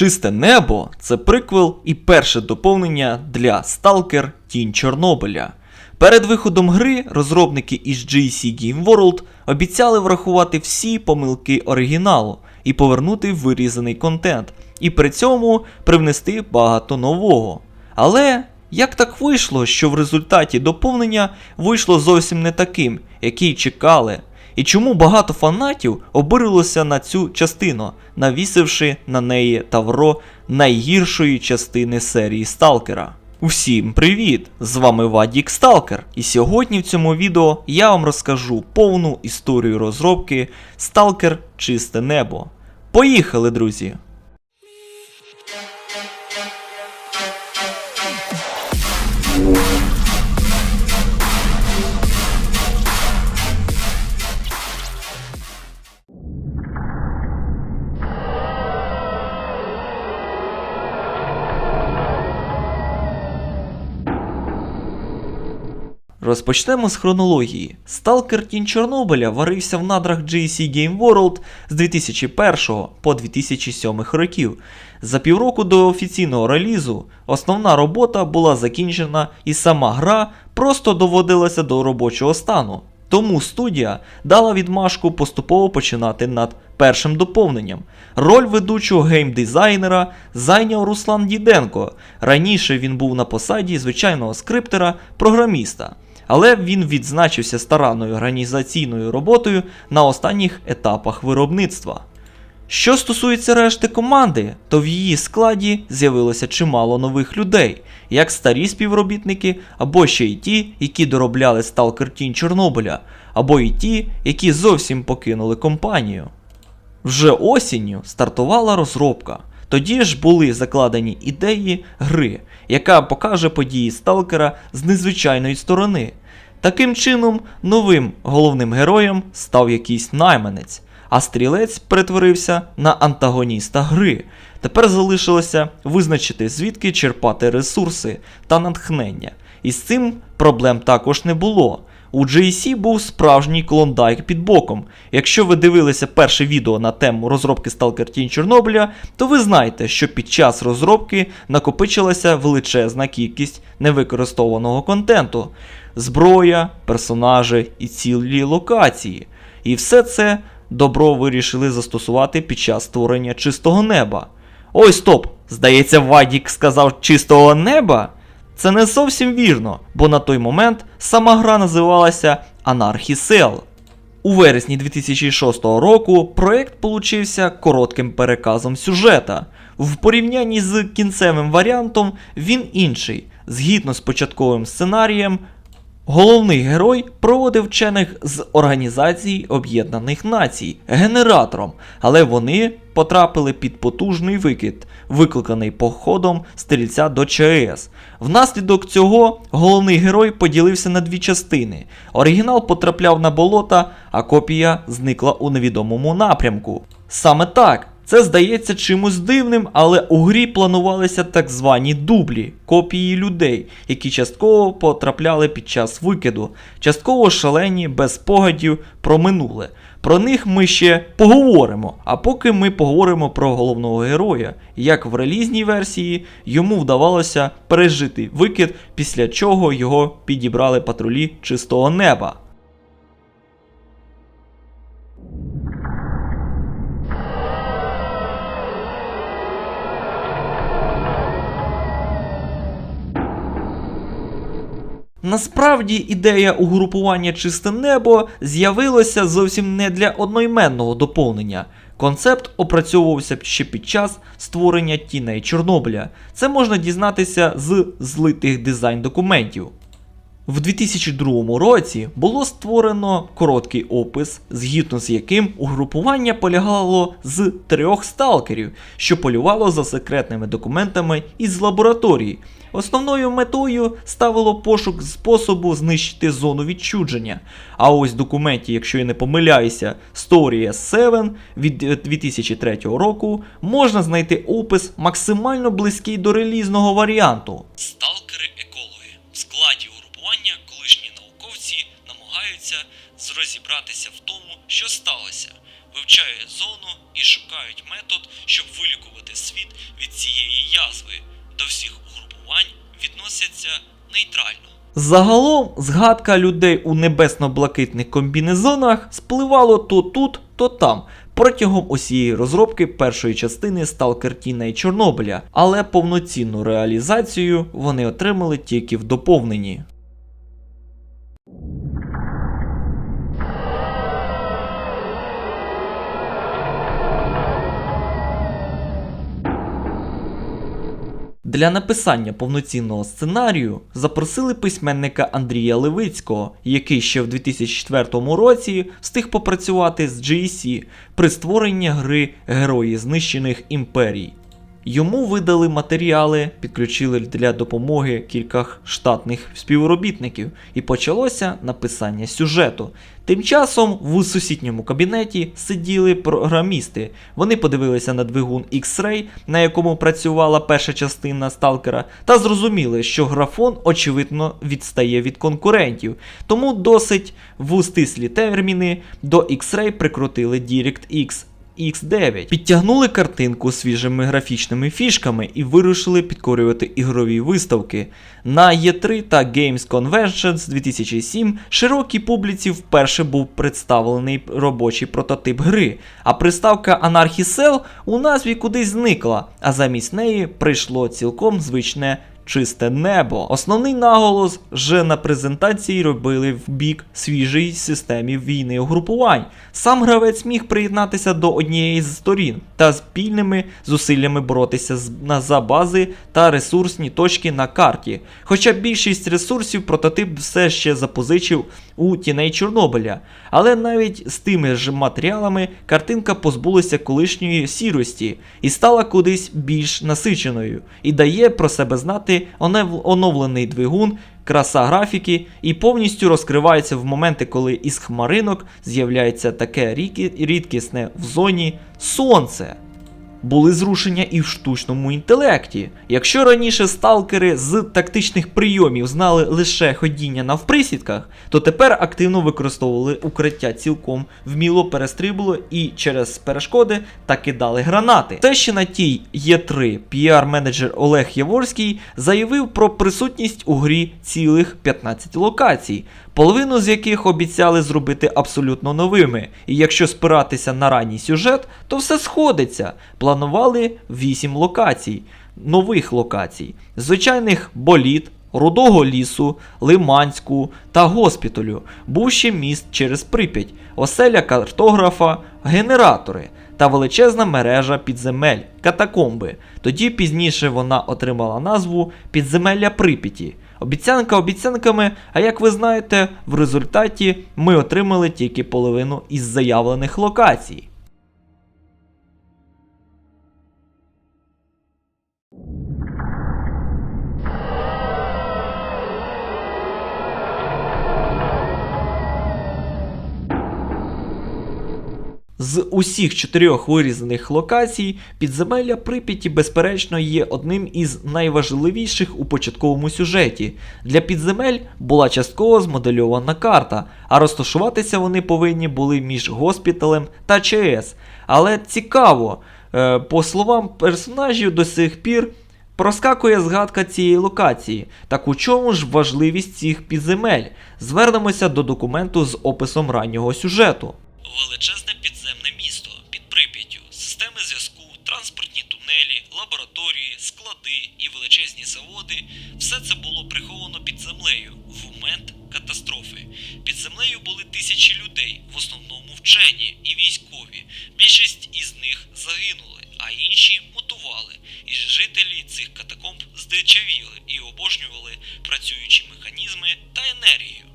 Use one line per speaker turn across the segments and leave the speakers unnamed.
Чисте небо це приквел і перше доповнення для Stalker Тінь Чорнобиля. Перед виходом гри розробники із GC Game World обіцяли врахувати всі помилки оригіналу і повернути вирізаний контент, і при цьому привнести багато нового. Але як так вийшло, що в результаті доповнення вийшло зовсім не таким, який чекали? І чому багато фанатів обурилося на цю частину, навісивши на неї тавро найгіршої частини серії Сталкера? Усім привіт! З вами Вадік Сталкер, і сьогодні в цьому відео я вам розкажу повну історію розробки Сталкер Чисте Небо. Поїхали, друзі! Розпочнемо з хронології. Сталкер Тінь Чорнобиля варився в надрах GC Game World з 2001 по 2007 років. За півроку до офіційного релізу основна робота була закінчена і сама гра просто доводилася до робочого стану. Тому студія дала відмашку поступово починати над першим доповненням. Роль ведучого геймдизайнера зайняв Руслан Діденко. Раніше він був на посаді звичайного скриптера-програміста, але він відзначився старанною організаційною роботою на останніх етапах виробництва. Що стосується решти команди, то в її складі з'явилося чимало нових людей, як старі співробітники, або ще й ті, які доробляли Сталкер Тінь Чорнобиля, або й ті, які зовсім покинули компанію. Вже осінню стартувала розробка. Тоді ж були закладені ідеї гри, яка покаже події Сталкера з незвичайної сторони. Таким чином, новим головним героєм став якийсь найманець, а стрілець перетворився на антагоніста гри. Тепер залишилося визначити, звідки черпати ресурси та натхнення. І з цим проблем також не було. У GSC був справжній клондайк під боком. Якщо ви дивилися перше відео на тему розробки Stalker Тінь Чорнобиля, то ви знаєте, що під час розробки накопичилася величезна кількість невикористованого контенту, зброя, персонажі і цілі локації. І все це добро вирішили застосувати під час створення чистого неба. Ой, стоп! Здається, Вадік сказав чистого неба? Це не зовсім вірно, бо на той момент сама гра називалася Anarchy У вересні 2006 року проект получився коротким переказом сюжета. В порівнянні з кінцевим варіантом він інший. Згідно з початковим сценарієм, Головний герой проводив вчених з Організації Об'єднаних Націй генератором, але вони потрапили під потужний викид, викликаний походом стрільця до ЧАЕС. Внаслідок цього головний герой поділився на дві частини. Оригінал потрапляв на болота, а копія зникла у невідомому напрямку. Саме так. Це здається чимось дивним, але у грі планувалися так звані дублі, копії людей, які частково потрапляли під час викиду, частково шалені без спогадів про минуле. Про них ми ще поговоримо. А поки ми поговоримо про головного героя, як в релізній версії йому вдавалося пережити викид, після чого його підібрали патрулі чистого неба. Насправді ідея угрупування чисте небо з'явилася зовсім не для одноіменного доповнення. Концепт опрацьовувався ще під час створення тіней Чорнобиля. Це можна дізнатися з злитих дизайн документів. В 2002 році було створено короткий опис, згідно з яким угрупування полягало з трьох сталкерів, що полювало за секретними документами із лабораторії. Основною метою ставило пошук способу знищити зону відчудження. А ось в документі, якщо я не помиляюся, Story 7 від 2003 року можна знайти опис максимально близький до релізного варіанту. Сталкери-екологи розібратися в тому, що сталося. вивчають зону і шукають метод, щоб вилікувати світ від цієї язви. До всіх угрупувань відносяться нейтрально. Загалом згадка людей у небесно-блакитних комбінезонах спливало то тут, то там. Протягом усієї розробки першої частини Stalker Тіна і Чорнобиля, але повноцінну реалізацію вони отримали тільки в доповненні. Для написання повноцінного сценарію запросили письменника Андрія Левицького, який ще в 2004 році встиг попрацювати з GSC при створенні гри Герої знищених імперій. Йому видали матеріали, підключили для допомоги кілька штатних співробітників, і почалося написання сюжету. Тим часом в сусідньому кабінеті сиділи програмісти. Вони подивилися на двигун X-Ray, на якому працювала перша частина сталкера, та зрозуміли, що графон очевидно відстає від конкурентів. Тому досить в стислі терміни до X-Ray прикрутили DirectX X9. Підтягнули картинку свіжими графічними фішками і вирушили підкорювати ігрові виставки. На E3 та Games Conventions 2007 широкій публіці вперше був представлений робочий прототип гри, а приставка Anarchy Cell у назві кудись зникла, а замість неї прийшло цілком звичне чисте небо. Основний наголос вже на презентації робили в бік свіжій системі війни угрупувань. Сам гравець міг приєднатися до однієї з сторін та спільними зусиллями боротися за бази та ресурсні точки на карті. Хоча більшість ресурсів прототип все ще запозичив у тіней Чорнобиля. Але навіть з тими ж матеріалами картинка позбулася колишньої сірості і стала кудись більш насиченою, і дає про себе знати онев- оновлений двигун, краса графіки і повністю розкривається в моменти, коли із хмаринок з'являється таке рідкісне в зоні сонце. Були зрушення і в штучному інтелекті. Якщо раніше сталкери з тактичних прийомів знали лише ходіння навприсідках, то тепер активно використовували укриття цілком вміло перестрибували і через перешкоди та кидали гранати. Те ще на тій Є3 піар-менеджер Олег Яворський заявив про присутність у грі цілих 15 локацій, половину з яких обіцяли зробити абсолютно новими. І якщо спиратися на ранній сюжет, то все сходиться. Планували 8 локацій, нових локацій, звичайних боліт. Рудого лісу, Лиманську та госпіталю, був ще міст через Прип'ять, оселя картографа, генератори та величезна мережа підземель, катакомби. Тоді пізніше вона отримала назву Підземелля Прип'яті. Обіцянка обіцянками, а як ви знаєте, в результаті ми отримали тільки половину із заявлених локацій. З усіх чотирьох вирізаних локацій підземелля Прип'яті, безперечно, є одним із найважливіших у початковому сюжеті. Для підземель була частково змодельована карта, а розташуватися вони повинні були між госпіталем та ЧС. Але цікаво, е, по словам персонажів до сих пір. Проскакує згадка цієї локації. Так у чому ж важливість цих підземель? Звернемося до документу з описом раннього сюжету. Величезне підземне величезні заводи все це було приховано під землею в момент катастрофи. Під землею були тисячі людей, в основному вчені і військові. Більшість із них загинули, а інші мутували. І жителі цих катакомб здичавіли і обожнювали працюючі механізми та енергію.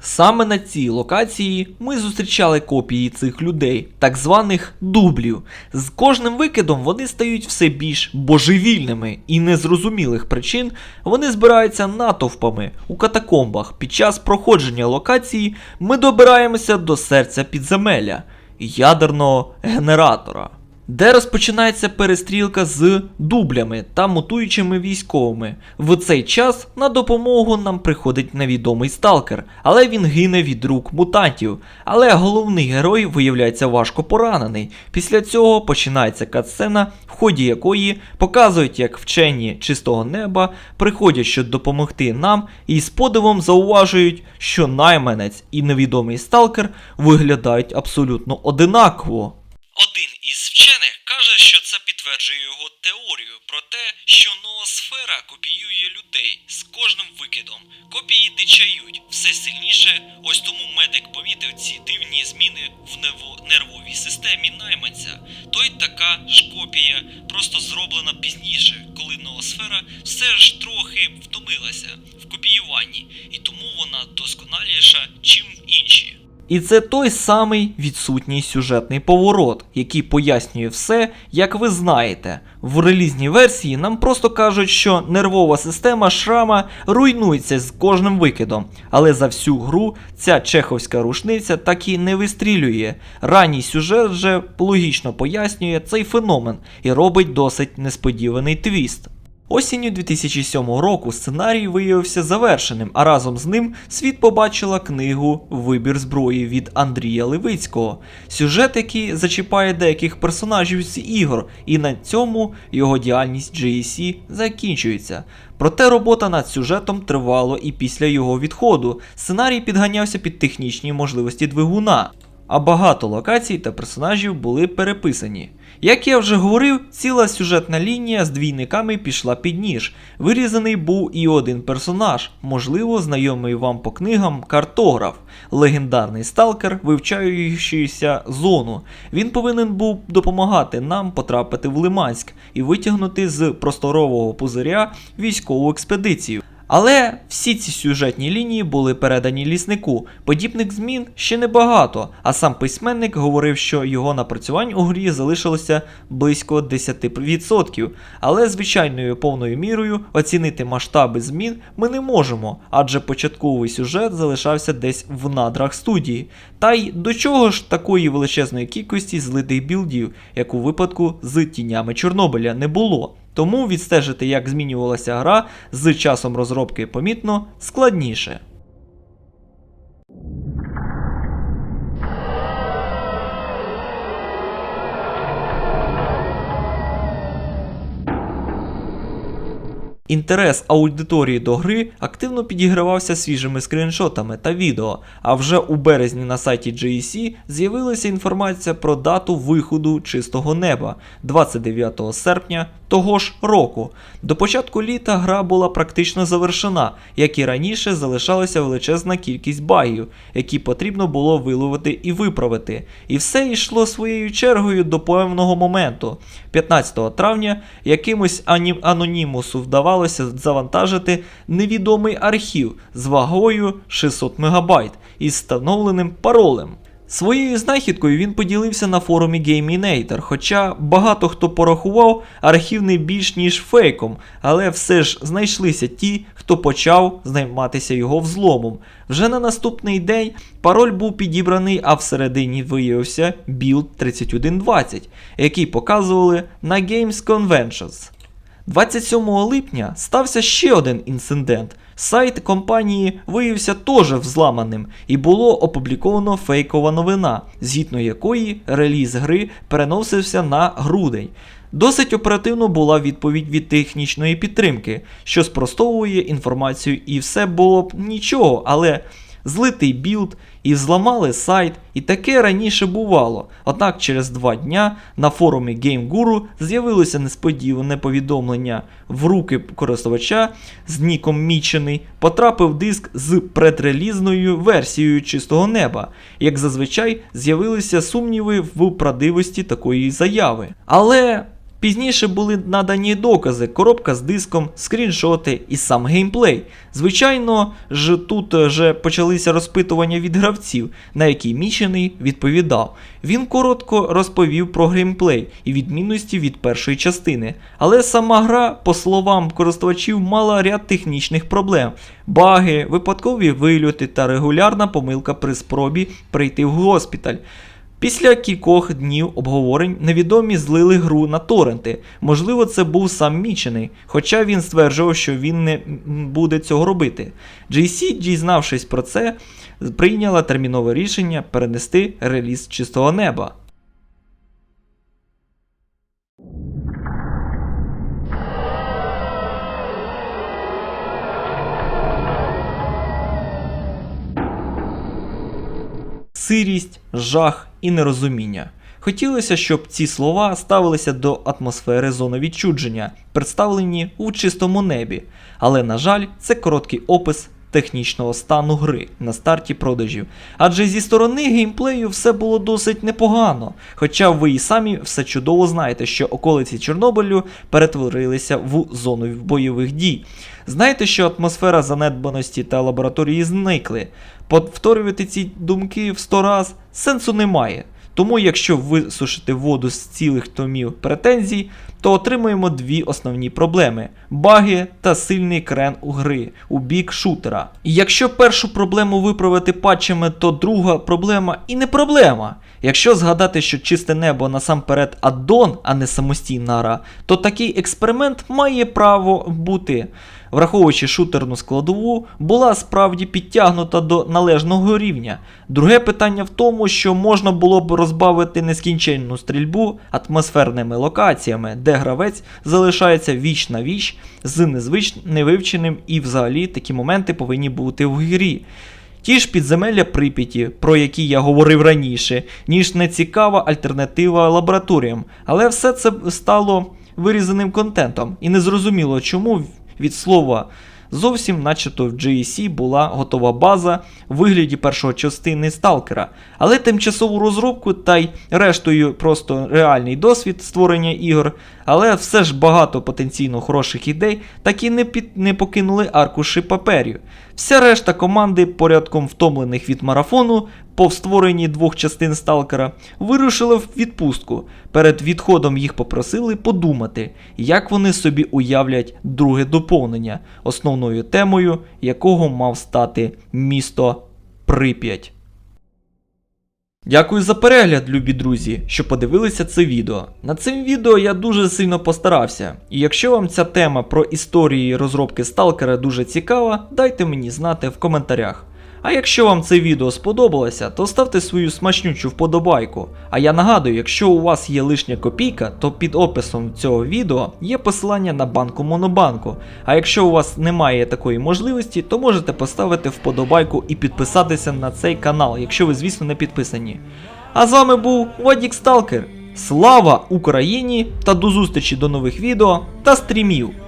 Саме на цій локації ми зустрічали копії цих людей, так званих дублів. З кожним викидом вони стають все більш божевільними і незрозумілих причин вони збираються натовпами у катакомбах. Під час проходження локації ми добираємося до серця підземелля ядерного генератора. Де розпочинається перестрілка з дублями та мутуючими військовими. В цей час на допомогу нам приходить невідомий сталкер, але він гине від рук мутантів. Але головний герой виявляється важко поранений. Після цього починається катсцена, в ході якої показують, як вчені чистого неба приходять, щоб допомогти нам, і з подивом зауважують, що найманець і невідомий сталкер виглядають абсолютно одинаково. Один із вчених що це підтверджує його теорію про те, що ноосфера копіює людей з кожним викидом. Копії дичають все сильніше. Ось тому медик помітив ці дивні зміни в нервовій системі найманця. Той така ж копія, просто зроблена пізніше, коли ноосфера все ж трохи втомилася в копіюванні, і тому вона досконаліша, чим інші. І це той самий відсутній сюжетний поворот, який пояснює все, як ви знаєте. В релізній версії нам просто кажуть, що нервова система шрама руйнується з кожним викидом, але за всю гру ця чеховська рушниця так і не вистрілює. Ранній сюжет вже логічно пояснює цей феномен і робить досить несподіваний твіст. Осінню 2007 року сценарій виявився завершеним, а разом з ним світ побачила книгу Вибір зброї від Андрія Левицького, сюжет, який зачіпає деяких персонажів з ігор, і на цьому його діяльність GEC закінчується. Проте робота над сюжетом тривала і після його відходу. Сценарій підганявся під технічні можливості двигуна, а багато локацій та персонажів були переписані. Як я вже говорив, ціла сюжетна лінія з двійниками пішла під ніж. Вирізаний був і один персонаж, можливо, знайомий вам по книгам картограф, легендарний сталкер, вивчаючийся зону. Він повинен був допомагати нам потрапити в Лиманськ і витягнути з просторового пузиря військову експедицію. Але всі ці сюжетні лінії були передані ліснику. Подібних змін ще небагато, а сам письменник говорив, що його напрацювань у грі залишилося близько 10%. Але звичайною повною мірою оцінити масштаби змін ми не можемо, адже початковий сюжет залишався десь в надрах студії. Та й до чого ж такої величезної кількості злитих білдів, як у випадку з тінями Чорнобиля, не було. Тому відстежити, як змінювалася гра з часом розробки помітно складніше. Інтерес аудиторії до гри активно підігравався свіжими скріншотами та відео, а вже у березні на сайті GEC з'явилася інформація про дату виходу чистого неба 29 серпня того ж року. До початку літа гра була практично завершена, як і раніше залишалася величезна кількість багів, які потрібно було виловити і виправити. І все йшло своєю чергою до певного моменту. 15 травня якимось анонімусу вдавалося завантажити невідомий архів з вагою 600 МБ із встановленим паролем. Своєю знахідкою він поділився на форумі Gaminator, хоча багато хто порахував архів не більш ніж фейком, але все ж знайшлися ті, хто почав займатися його взломом. Вже на наступний день пароль був підібраний, а всередині виявився білд 3120, який показували на Games Conventions. 27 липня стався ще один інцидент. Сайт компанії виявився теж взламаним і було опубліковано фейкова новина, згідно якої реліз гри переносився на грудень. Досить оперативно була відповідь від технічної підтримки, що спростовує інформацію, і все було б нічого, але злитий білд і взламали сайт, і таке раніше бувало. Однак через два дня на форумі GameGuru з'явилося несподіване повідомлення. В руки користувача з ніком Мічений потрапив диск з предрелізною версією чистого неба. Як зазвичай, з'явилися сумніви в правдивості такої заяви. Але Пізніше були надані докази, коробка з диском, скріншоти і сам геймплей. Звичайно ж, тут вже почалися розпитування від гравців, на які Мічений відповідав. Він коротко розповів про геймплей і відмінності від першої частини. Але сама гра, по словам користувачів, мала ряд технічних проблем: баги, випадкові вильоти та регулярна помилка при спробі прийти в госпіталь. Після кількох днів обговорень невідомі злили гру на торренти. Можливо, це був сам Мічений, хоча він стверджував, що він не буде цього робити. JC, дізнавшись про це, прийняла термінове рішення перенести реліз чистого неба. Сирість, жах і нерозуміння. Хотілося, щоб ці слова ставилися до атмосфери зони відчудження, представлені у чистому небі. Але, на жаль, це короткий опис технічного стану гри на старті продажів. Адже зі сторони геймплею все було досить непогано. Хоча ви і самі все чудово знаєте, що околиці Чорнобилю перетворилися в зону бойових дій. Знаєте, що атмосфера занедбаності та лабораторії зникли. Повторювати ці думки в сто раз сенсу немає. Тому, якщо висушити воду з цілих томів претензій, то отримуємо дві основні проблеми: баги та сильний крен у гри у бік шутера. І якщо першу проблему виправити патчами, то друга проблема і не проблема. Якщо згадати, що чисте небо насамперед аддон, а не самостійна гра, то такий експеримент має право бути. Враховуючи шутерну складову, була справді підтягнута до належного рівня. Друге питання в тому, що можна було б розбавити нескінченну стрільбу атмосферними локаціями, де гравець залишається віч на віч з незвич невивченим і взагалі такі моменти повинні бути в грі. Ті ж підземелля Прип'яті, про які я говорив раніше, ніж нецікава альтернатива лабораторіям, але все це стало вирізаним контентом, і незрозуміло, чому від слова зовсім, начебто в GEC була готова база в вигляді першої частини сталкера, але тимчасову розробку та й рештою просто реальний досвід створення ігор, але все ж багато потенційно хороших ідей так і не, під, не покинули аркуші паперів. Вся решта команди, порядком втомлених від марафону, по створенні двох частин сталкера, вирушили в відпустку. Перед відходом їх попросили подумати, як вони собі уявлять друге доповнення, основною темою якого мав стати місто Прип'ять. Дякую за перегляд, любі друзі, що подивилися це відео. Над цим відео я дуже сильно постарався. І якщо вам ця тема про історії розробки сталкера дуже цікава, дайте мені знати в коментарях. А якщо вам це відео сподобалося, то ставте свою смачнючу вподобайку. А я нагадую, якщо у вас є лишня копійка, то під описом цього відео є посилання на банку Монобанку. А якщо у вас немає такої можливості, то можете поставити вподобайку і підписатися на цей канал, якщо ви, звісно, не підписані. А з вами був Вадік Сталкер. Слава Україні та до зустрічі до нових відео та стрімів!